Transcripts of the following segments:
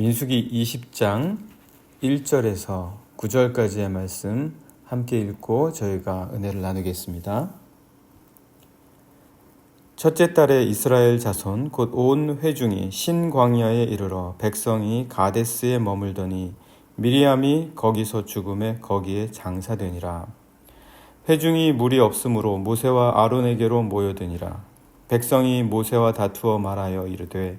민수기 20장 1절에서 9절까지의 말씀 함께 읽고 저희가 은혜를 나누겠습니다. 첫째 달에 이스라엘 자손 곧 온 회중이 신광야에 이르러 백성이 가데스에 머물더니 미리암이 거기서 죽음에 거기에 장사되니라. 회중이 물이 없으므로 모세와 아론에게로 모여드니라. 백성이 모세와 다투어 말하여 이르되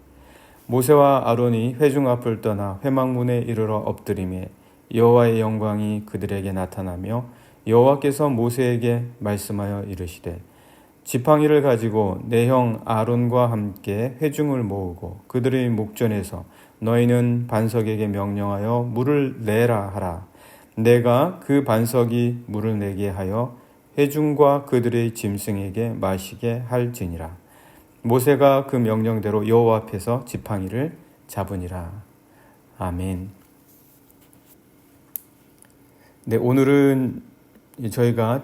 모세와 아론이 회중 앞을 떠나 회막문에 이르러 엎드림에 여호와의 영광이 그들에게 나타나며 여호와께서 모세에게 말씀하여 이르시되 지팡이를 가지고 내 형 아론과 함께 회중을 모으고 그들의 목전에서 너희는 반석에게 명령하여 물을 내라 하라. 내가 그 반석이 물을 내게 하여 회중과 그들의 짐승에게 마시게 할지니라 모세가 그 명령대로 여호와 앞에서 지팡이를 잡으니라. 아멘. 네, 오늘은 저희가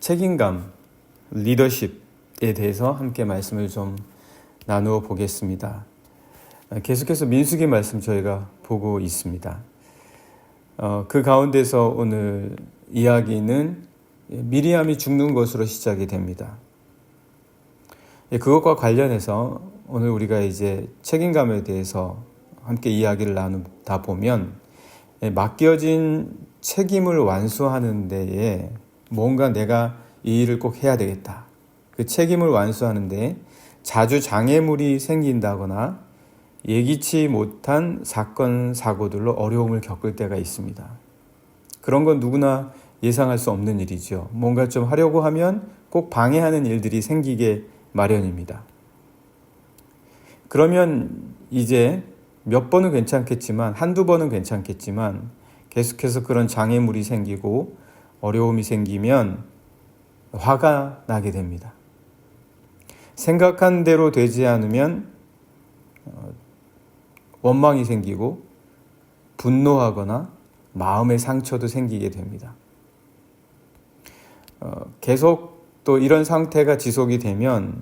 책임감, 리더십에 대해서 함께 말씀을 좀 나누어 보겠습니다. 계속해서 민수기 말씀 저희가 보고 있습니다. 어, 그 가운데서 오늘 이야기는 미리암이 죽는 것으로 시작이 됩니다. 예, 그것과 관련해서 오늘 우리가 이제 책임감에 대해서 함께 이야기를 나누다 보면 예, 맡겨진 책임을 완수하는 데에 뭔가 내가 이 일을 꼭 해야 되겠다. 그 책임을 완수하는 데 자주 장애물이 생긴다거나 예기치 못한 사건, 사고들로 어려움을 겪을 때가 있습니다. 그런 건 누구나 예상할 수 없는 일이죠. 뭔가 좀 하려고 하면 꼭 방해하는 일들이 생기게 마련입니다. 그러면 이제 몇 번은 괜찮겠지만, 한두 번은 괜찮겠지만, 계속해서 그런 장애물이 생기고 어려움이 생기면 화가 나게 됩니다. 생각한 대로 되지 않으면 어, 원망이 생기고 분노하거나 마음의 상처도 생기게 됩니다. 어, 계속 또 이런 상태가 지속이 되면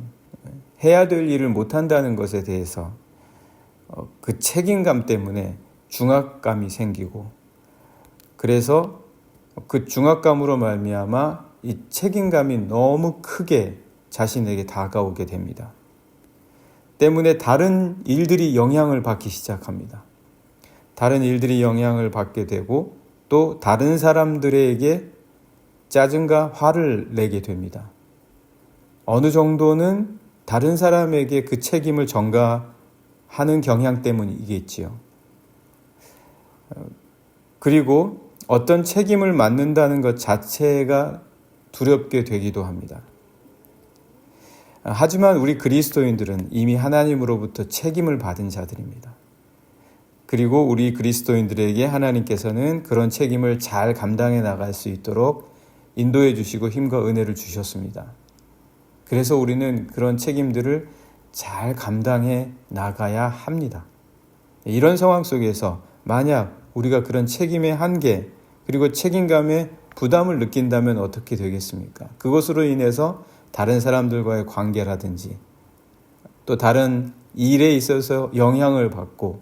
해야 될 일을 못한다는 것에 대해서 어, 그 책임감 때문에 중압감이 생기고 그래서 그 중압감으로 말미암아 이 책임감이 너무 크게 자신에게 다가오게 됩니다. 때문에 다른 일들이 영향을 받기 시작합니다. 다른 일들이 영향을 받게 되고 또 다른 사람들에게 짜증과 화를 내게 됩니다. 어느 정도는 다른 사람에게 그 책임을 전가하는 경향 때문이겠지요. 그리고 어떤 책임을 맡는다는 것 자체가 두렵게 되기도 합니다. 하지만 우리 그리스도인들은 이미 하나님으로부터 책임을 받은 자들입니다. 그리고 우리 그리스도인들에게 하나님께서는 그런 책임을 잘 감당해 나갈 수 있도록 인도해 주시고 힘과 은혜를 주셨습니다. 그래서 우리는 그런 책임들을 잘 감당해 나가야 합니다. 이런 상황 속에서 만약 우리가 그런 책임의 한계 그리고 책임감의 부담을 느낀다면 어떻게 되겠습니까? 그것으로 인해서 다른 사람들과의 관계라든지 또 다른 일에 있어서 영향을 받고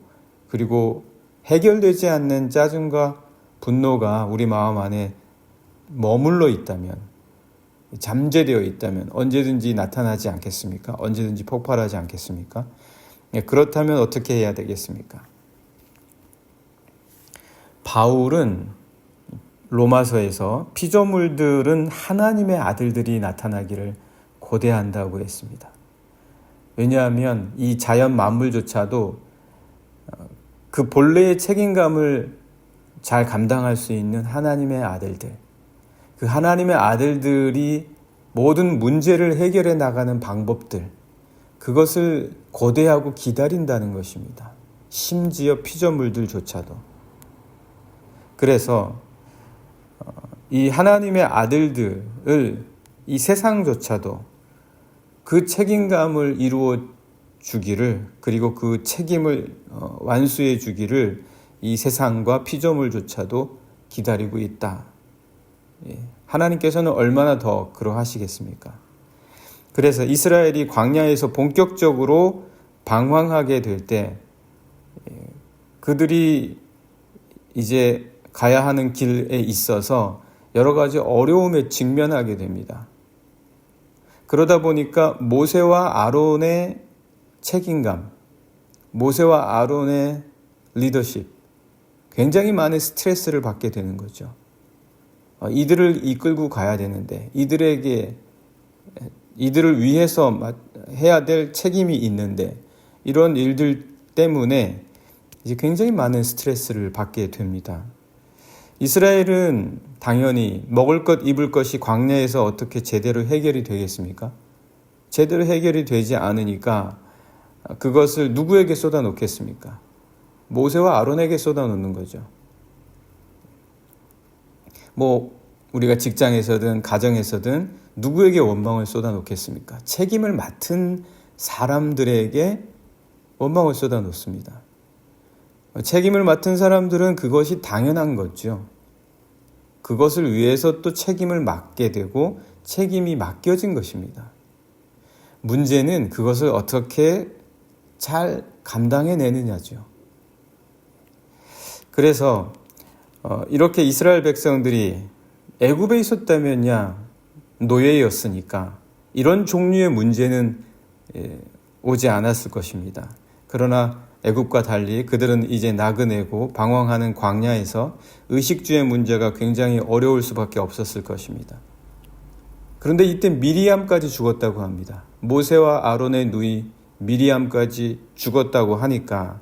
그리고 해결되지 않는 짜증과 분노가 우리 마음 안에 머물러 있다면 잠재되어 있다면 언제든지 나타나지 않겠습니까? 언제든지 폭발하지 않겠습니까? 예, 그렇다면 어떻게 해야 되겠습니까? 바울은 로마서에서 피조물들은 하나님의 아들들이 나타나기를 고대한다고 했습니다. 왜냐하면 이 자연 만물조차도 어, 그 본래의 책임감을 잘 감당할 수 있는 하나님의 아들들, 그 하나님의 아들들이 모든 문제를 해결해 나가는 방법들, 그것을 고대하고 기다린다는 것입니다. 심지어 피조물들조차도. 그래서 어, 이 하나님의 아들들을 이 세상조차도 그 책임감을 이루어 주기를 그리고 그 책임을 어, 완수해 주기를 이 세상과 피조물조차도 기다리고 있다. 예. 하나님께서는 얼마나 더 그러하시겠습니까? 그래서 이스라엘이 광야에서 본격적으로 방황하게 될때 예, 그들이 이제 가야 하는 길에 있어서 여러 가지 어려움에 직면하게 됩니다. 그러다 보니까 모세와 아론의 책임감, 모세와 아론의 리더십, 굉장히 많은 스트레스를 받게 되는 거죠. 어, 이들을 이끌고 가야 되는데, 이들에게, 이들을 위해서 해야 될 책임이 있는데, 이런 일들 때문에 이제 굉장히 많은 스트레스를 받게 됩니다. 이스라엘은 당연히 먹을 것, 입을 것이 광야에서 어떻게 제대로 해결이 되겠습니까? 제대로 해결이 되지 않으니까 그것을 누구에게 쏟아 놓겠습니까? 모세와 아론에게 쏟아 놓는 거죠. 뭐, 우리가 직장에서든 가정에서든 누구에게 원망을 쏟아 놓겠습니까? 책임을 맡은 사람들에게 원망을 쏟아 놓습니다. 책임을 맡은 사람들은 그것이 당연한 거죠. 그것을 위해서 또 책임을 맡게 되고 책임이 맡겨진 것입니다. 문제는 그것을 어떻게 잘 감당해내느냐죠. 그래서 어, 이렇게 이스라엘 백성들이 애굽에 있었다면야 노예였으니까 이런 종류의 문제는 예, 오지 않았을 것입니다. 그러나 애굽과 달리 그들은 이제 나그네고 방황하는 광야에서 의식주의 문제가 굉장히 어려울 수밖에 없었을 것입니다. 그런데 이때 미리암까지 죽었다고 합니다. 모세와 아론의 누이 미리암까지 죽었다고 하니까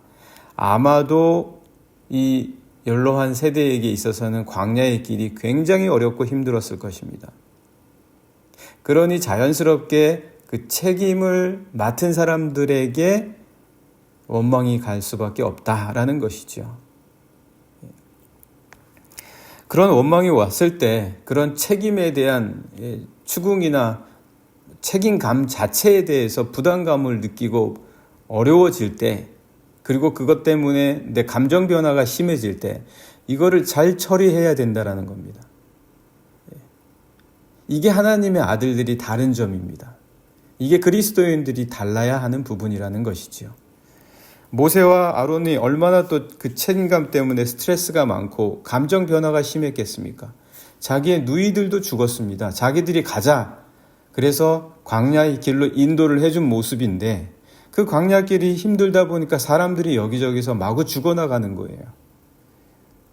아마도 이 연로한 세대에게 있어서는 광야의 길이 굉장히 어렵고 힘들었을 것입니다. 그러니 자연스럽게 그 책임을 맡은 사람들에게 원망이 갈 수밖에 없다라는 것이죠. 그런 원망이 왔을 때 그런 책임에 대한 예, 추궁이나 책임감 자체에 대해서 부담감을 느끼고 어려워질 때 그리고 그것 때문에 내 감정 변화가 심해질 때 이거를 잘 처리해야 된다라는 겁니다. 예. 이게 하나님의 아들들이 다른 점입니다. 이게 그리스도인들이 달라야 하는 부분이라는 것이지요. 모세와 아론이 얼마나 또 그 책임감 때문에 스트레스가 많고 감정 변화가 심했겠습니까? 자기의 누이들도 죽었습니다. 자기들이 가자. 그래서 광야의 길로 인도를 해준 모습인데 그 광야길이 힘들다 보니까 사람들이 여기저기서 마구 죽어나가는 거예요.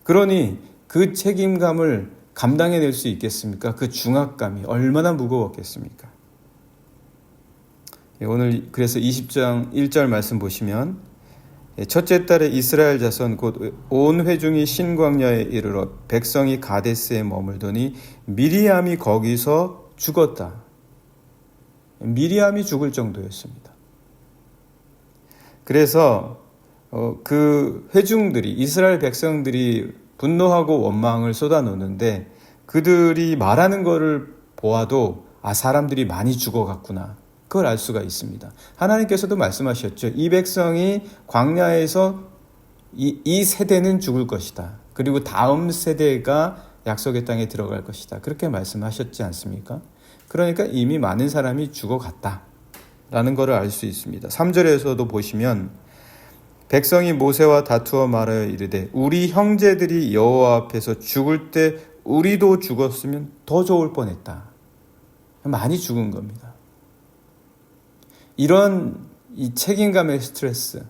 그러니 그 책임감을 감당해낼 수 있겠습니까? 그 중압감이 얼마나 무거웠겠습니까? 예, 오늘 그래서 20장 1절 말씀 보시면 예, 첫째 달에 이스라엘 자손 곧 온 회중이 신광야에 이르러 백성이 가데스에 머물더니 미리암이 거기서 죽었다. 미리암이 죽을 정도였습니다. 그래서 어, 그 회중들이 이스라엘 백성들이 분노하고 원망을 쏟아놓는데 그들이 말하는 것을 보아도 아 사람들이 많이 죽어갔구나. 그걸 알 수가 있습니다. 하나님께서도 말씀하셨죠. 이 백성이 광야에서 이, 이 세대는 죽을 것이다. 그리고 다음 세대가 약속의 땅에 들어갈 것이다. 그렇게 말씀하셨지 않습니까? 그러니까 이미 많은 사람이 죽어갔다. 라는 것을 알 수 있습니다. 3절에서도 보시면 백성이 모세와 다투어 말하여 이르되 우리 형제들이 여호와 앞에서 죽을 때 우리도 죽었으면 더 좋을 뻔했다. 많이 죽은 겁니다. 이런 이 책임감의 스트레스,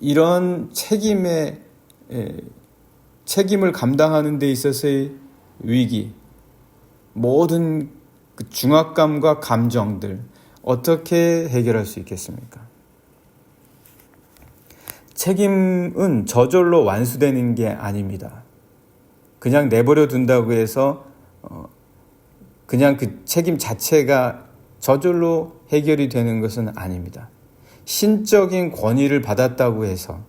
이런 책임의 책임을 감당하는 데 있어서의 위기, 모든 그 중압감과 감정들 어떻게 해결할 수 있겠습니까? 책임은 저절로 완수되는 게 아닙니다. 그냥 내버려 둔다고 해서 어, 그냥 그 책임 자체가 저절로 해결이 되는 것은 아닙니다. 신적인 권위를 받았다고 해서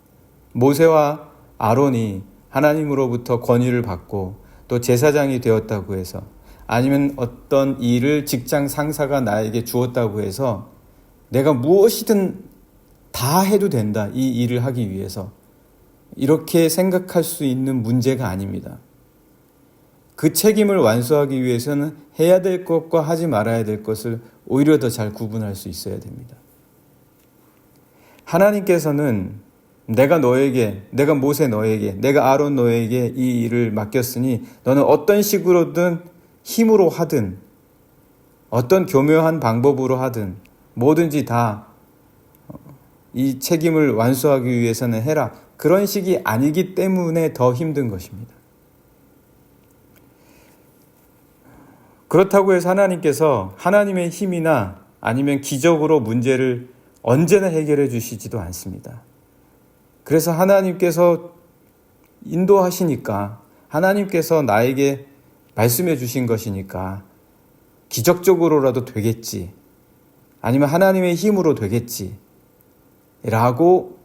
모세와 아론이 하나님으로부터 권위를 받고 또 제사장이 되었다고 해서 아니면 어떤 일을 직장 상사가 나에게 주었다고 해서 내가 무엇이든 다 해도 된다. 이 일을 하기 위해서. 이렇게 생각할 수 있는 문제가 아닙니다. 그 책임을 완수하기 위해서는 해야 될 것과 하지 말아야 될 것을 오히려 더 잘 구분할 수 있어야 됩니다. 하나님께서는 내가 너에게, 내가 모세 너에게, 내가 아론 너에게 이 일을 맡겼으니 너는 어떤 식으로든 힘으로 하든 어떤 교묘한 방법으로 하든 뭐든지 다 이 책임을 완수하기 위해서는 해라. 그런 식이 아니기 때문에 더 힘든 것입니다. 그렇다고 해서 하나님께서 하나님의 힘이나 아니면 기적으로 문제를 언제나 해결해 주시지도 않습니다. 그래서 하나님께서 인도하시니까 하나님께서 나에게 말씀해 주신 것이니까 기적적으로라도 되겠지. 아니면 하나님의 힘으로 되겠지. 라고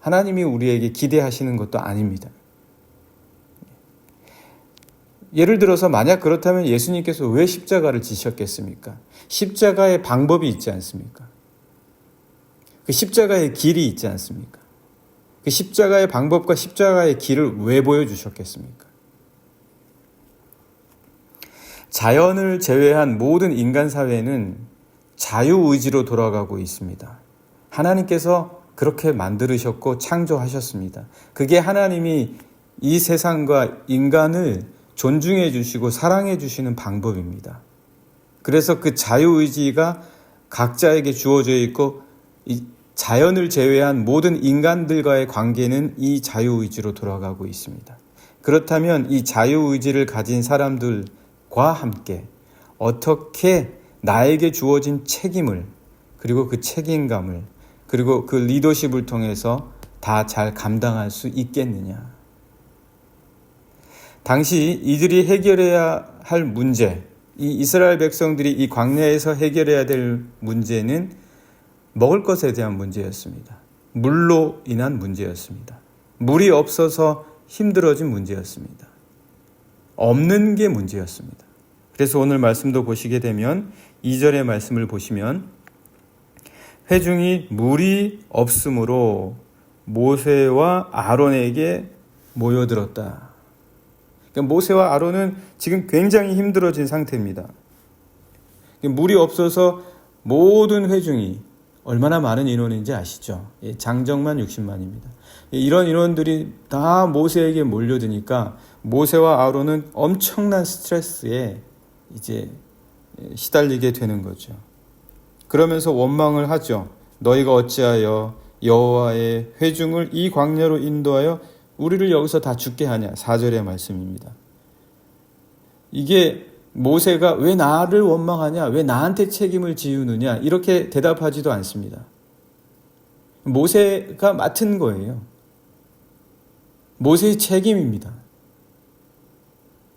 하나님이 우리에게 기대하시는 것도 아닙니다. 예를 들어서 만약 그렇다면 예수님께서 왜 십자가를 지셨겠습니까? 십자가의 방법이 있지 않습니까? 그 십자가의 길이 있지 않습니까? 그 십자가의 방법과 십자가의 길을 왜 보여주셨겠습니까? 자연을 제외한 모든 인간 사회는 자유의지로 돌아가고 있습니다. 하나님께서 그렇게 만들으셨고 창조하셨습니다. 그게 하나님이 이 세상과 인간을 존중해 주시고 사랑해 주시는 방법입니다. 그래서 그 자유의지가 각자에게 주어져 있고 이 자연을 제외한 모든 인간들과의 관계는 이 자유의지로 돌아가고 있습니다. 그렇다면 이 자유의지를 가진 사람들 과 함께 어떻게 나에게 주어진 책임을 그리고 그 책임감을 그리고 그 리더십을 통해서 다 잘 감당할 수 있겠느냐. 당시 이들이 해결해야 할 문제, 이 이스라엘 백성들이 이 광야에서 해결해야 될 문제는 먹을 것에 대한 문제였습니다. 물로 인한 문제였습니다. 물이 없어서 힘들어진 문제였습니다. 없는 게 문제였습니다. 그래서 오늘 말씀도 보시게 되면 2절의 말씀을 보시면 회중이 물이 없으므로 모세와 아론에게 모여들었다. 그러니까 모세와 아론은 지금 굉장히 힘들어진 상태입니다. 물이 없어서 모든 회중이 얼마나 많은 인원인지 아시죠? 예, 장정만 60만입니다. 예, 이런 인원들이 다 모세에게 몰려드니까 모세와 아론은 엄청난 스트레스에 이제 시달리게 되는 거죠. 그러면서 원망을 하죠. 너희가 어찌하여 여호와의 회중을 이 광야로 인도하여 우리를 여기서 다 죽게 하냐? 4절의 말씀입니다. 이게 모세가 왜 나를 원망하냐? 왜 나한테 책임을 지우느냐? 이렇게 대답하지도 않습니다. 모세가 맡은 거예요. 모세의 책임입니다.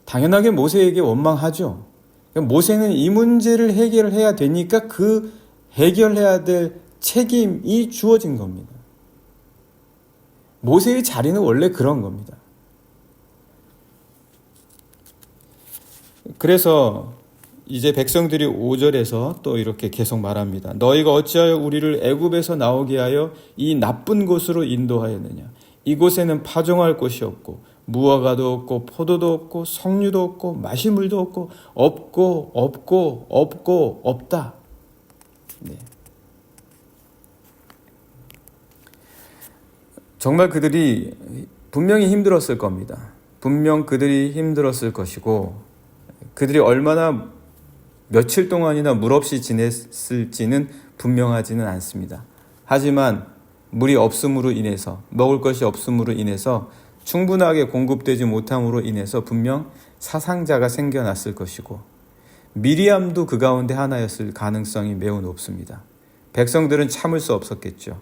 당연하게 모세에게 원망하죠. 그러니까 모세는 이 문제를 해결해야 되니까 그 해결해야 될 책임이 주어진 겁니다. 모세의 자리는 원래 그런 겁니다. 그래서 이제 백성들이 5절에서 또 이렇게 계속 말합니다. 너희가 어찌하여 우리를 애굽에서 나오게 하여 이 나쁜 곳으로 인도하였느냐? 이곳에는 파종할 곳이 없고 무화과도 없고 포도도 없고 석류도 없고 마시물도 없고 없고 없고 없고 없다. 네. 정말 그들이 분명히 힘들었을 겁니다. 분명 그들이 힘들었을 것이고 그들이 얼마나 며칠 동안이나 물 없이 지냈을지는 분명하지는 않습니다. 하지만 물이 없음으로 인해서 먹을 것이 없음으로 인해서 충분하게 공급되지 못함으로 인해서 분명 사상자가 생겨났을 것이고 미리암도 그 가운데 하나였을 가능성이 매우 높습니다. 백성들은 참을 수 없었겠죠.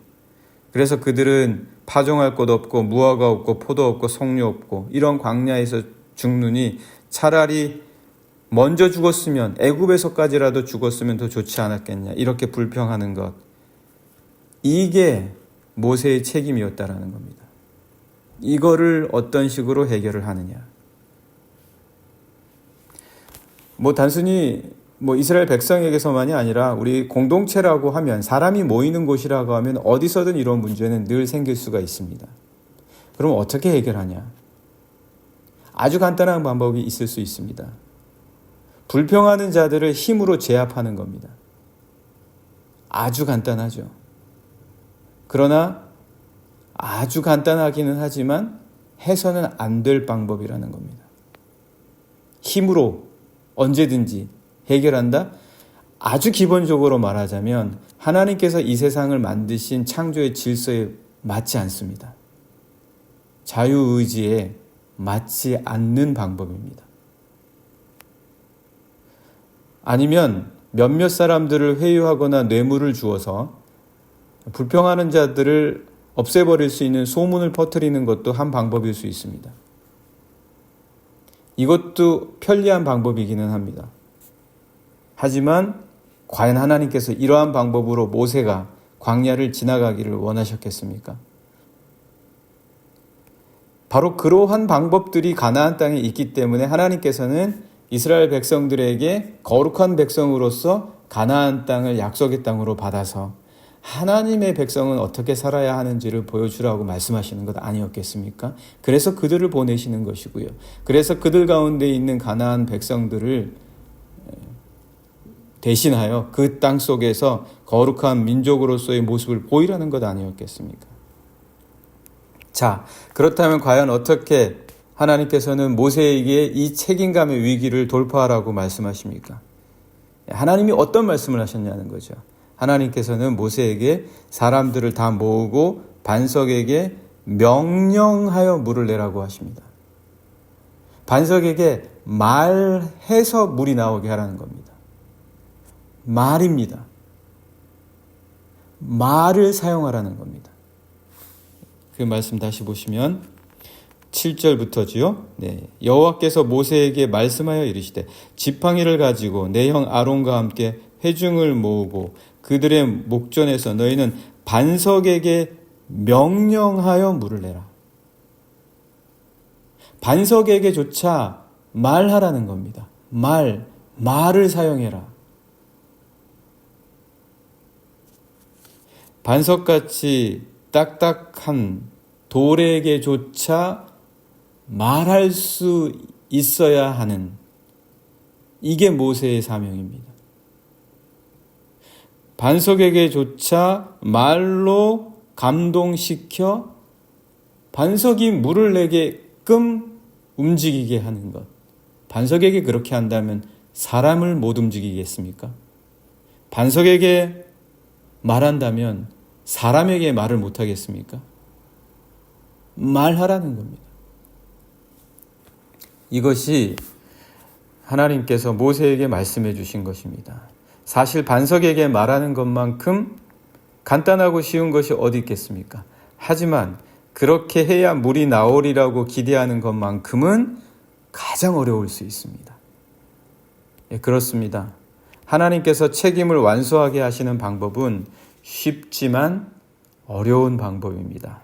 그래서 그들은 파종할 곳 없고 무화과 없고 포도 없고 송류 없고 이런 광야에서 죽느니 차라리 먼저 죽었으면 애굽에서까지라도 죽었으면 더 좋지 않았겠냐 이렇게 불평하는 것 이게 모세의 책임이었다라는 겁니다. 이거를 어떤 식으로 해결을 하느냐. 뭐 단순히 뭐 이스라엘 백성에게서만이 아니라 우리 공동체라고 하면 사람이 모이는 곳이라고 하면 어디서든 이런 문제는 늘 생길 수가 있습니다. 그럼 어떻게 해결하냐? 아주 간단한 방법이 있을 수 있습니다. 불평하는 자들을 힘으로 제압하는 겁니다. 아주 간단하죠. 그러나 아주 간단하기는 하지만 해서는 안 될 방법이라는 겁니다. 힘으로 언제든지 해결한다? 아주 기본적으로 말하자면 하나님께서 이 세상을 만드신 창조의 질서에 맞지 않습니다. 자유의지에 맞지 않는 방법입니다. 아니면 몇몇 사람들을 회유하거나 뇌물을 주어서 불평하는 자들을 없애버릴 수 있는 소문을 퍼뜨리는 것도 한 방법일 수 있습니다. 이것도 편리한 방법이기는 합니다. 하지만 과연 하나님께서 이러한 방법으로 모세가 광야를 지나가기를 원하셨겠습니까? 바로 그러한 방법들이 가나안 땅에 있기 때문에 하나님께서는 이스라엘 백성들에게 거룩한 백성으로서 가나안 땅을 약속의 땅으로 받아서 하나님의 백성은 어떻게 살아야 하는지를 보여주라고 말씀하시는 것 아니었겠습니까? 그래서 그들을 보내시는 것이고요. 그래서 그들 가운데 있는 가나안 백성들을 대신하여 그 땅 속에서 거룩한 민족으로서의 모습을 보이라는 것 아니었겠습니까? 자, 그렇다면 과연 어떻게 하나님께서는 모세에게 이 책임감의 위기를 돌파하라고 말씀하십니까? 하나님이 어떤 말씀을 하셨냐는 거죠. 하나님께서는 모세에게 사람들을 다 모으고 반석에게 명령하여 물을 내라고 하십니다. 반석에게 말해서 물이 나오게 하라는 겁니다. 말입니다. 말을 사용하라는 겁니다. 그 말씀 다시 보시면 7절부터지요. 네. 여호와께서 모세에게 말씀하여 이르시되 지팡이를 가지고 내 형 아론과 함께 회중을 모으고 그들의 목전에서 너희는 반석에게 명령하여 물을 내라. 반석에게조차 말하라는 겁니다. 말, 말을 사용해라. 반석같이 딱딱한 돌에게조차 말할 수 있어야 하는 이게 모세의 사명입니다. 반석에게조차 말로 감동시켜 반석이 물을 내게끔 움직이게 하는 것. 반석에게 그렇게 한다면 사람을 못 움직이겠습니까? 반석에게 말한다면 사람에게 말을 못 하겠습니까? 말하라는 겁니다. 이것이 하나님께서 모세에게 말씀해 주신 것입니다. 사실 반석에게 말하는 것만큼 간단하고 쉬운 것이 어디 있겠습니까? 하지만 그렇게 해야 물이 나오리라고 기대하는 것만큼은 가장 어려울 수 있습니다. 예, 그렇습니다. 하나님께서 책임을 완수하게 하시는 방법은 쉽지만 어려운 방법입니다.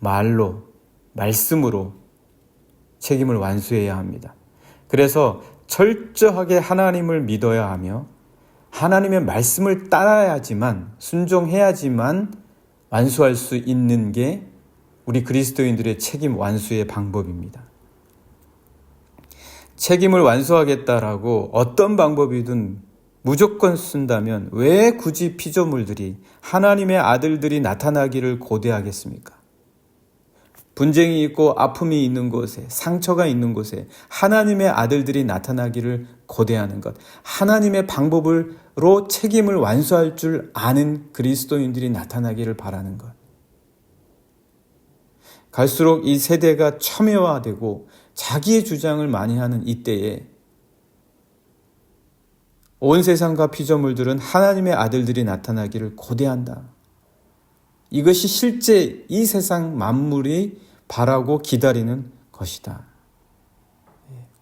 말로, 말씀으로 책임을 완수해야 합니다. 그래서 철저하게 하나님을 믿어야 하며 하나님의 말씀을 따라야지만 순종해야지만 완수할 수 있는 게 우리 그리스도인들의 책임 완수의 방법입니다. 책임을 완수하겠다라고 어떤 방법이든 무조건 쓴다면 왜 굳이 피조물들이 하나님의 아들들이 나타나기를 고대하겠습니까? 분쟁이 있고 아픔이 있는 곳에 상처가 있는 곳에 하나님의 아들들이 나타나기를 고대하는 것. 하나님의 방법으로 책임을 완수할 줄 아는 그리스도인들이 나타나기를 바라는 것. 갈수록 이 세대가 첨예화되고 자기의 주장을 많이 하는 이때에 온 세상과 피조물들은 하나님의 아들들이 나타나기를 고대한다. 이것이 실제 이 세상 만물이 바라고 기다리는 것이다.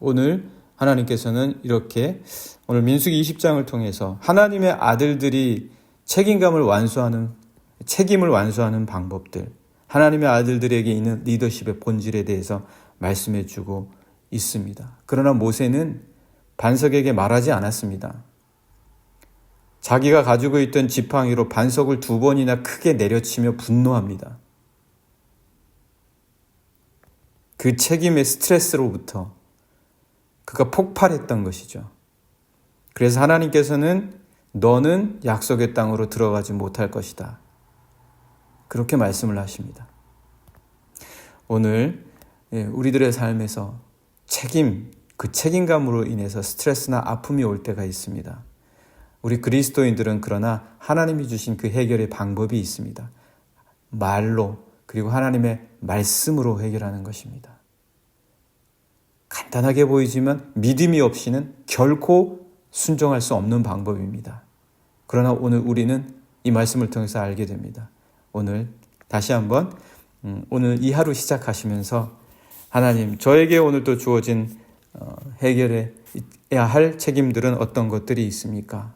오늘 하나님께서는 이렇게 오늘 민수기 20장을 통해서 하나님의 아들들이 책임감을 완수하는 책임을 완수하는 방법들 하나님의 아들들에게 있는 리더십의 본질에 대해서 말씀해 주고 있습니다. 그러나 모세는 반석에게 말하지 않았습니다. 자기가 가지고 있던 지팡이로 반석을 두 번이나 크게 내려치며 분노합니다. 그 책임의 스트레스로부터 그가 폭발했던 것이죠. 그래서 하나님께서는 너는 약속의 땅으로 들어가지 못할 것이다. 그렇게 말씀을 하십니다. 오늘 예, 우리들의 삶에서 책임, 그 책임감으로 인해서 스트레스나 아픔이 올 때가 있습니다. 우리 그리스도인들은 그러나 하나님이 주신 그 해결의 방법이 있습니다. 말로 그리고 하나님의 말씀으로 해결하는 것입니다. 간단하게 보이지만 믿음이 없이는 결코 순종할 수 없는 방법입니다. 그러나 오늘 우리는 이 말씀을 통해서 알게 됩니다. 오늘 다시 한번 음, 오늘 이 하루 시작하시면서 하나님 저에게 오늘 또 주어진 어, 해결해야 할 책임들은 어떤 것들이 있습니까?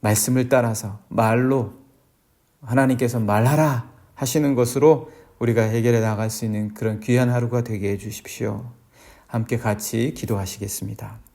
말씀을 따라서 말로 하나님께서 말하라 하시는 것으로 우리가 해결해 나갈 수 있는 그런 귀한 하루가 되게 해 주십시오. 함께 같이 기도하시겠습니다.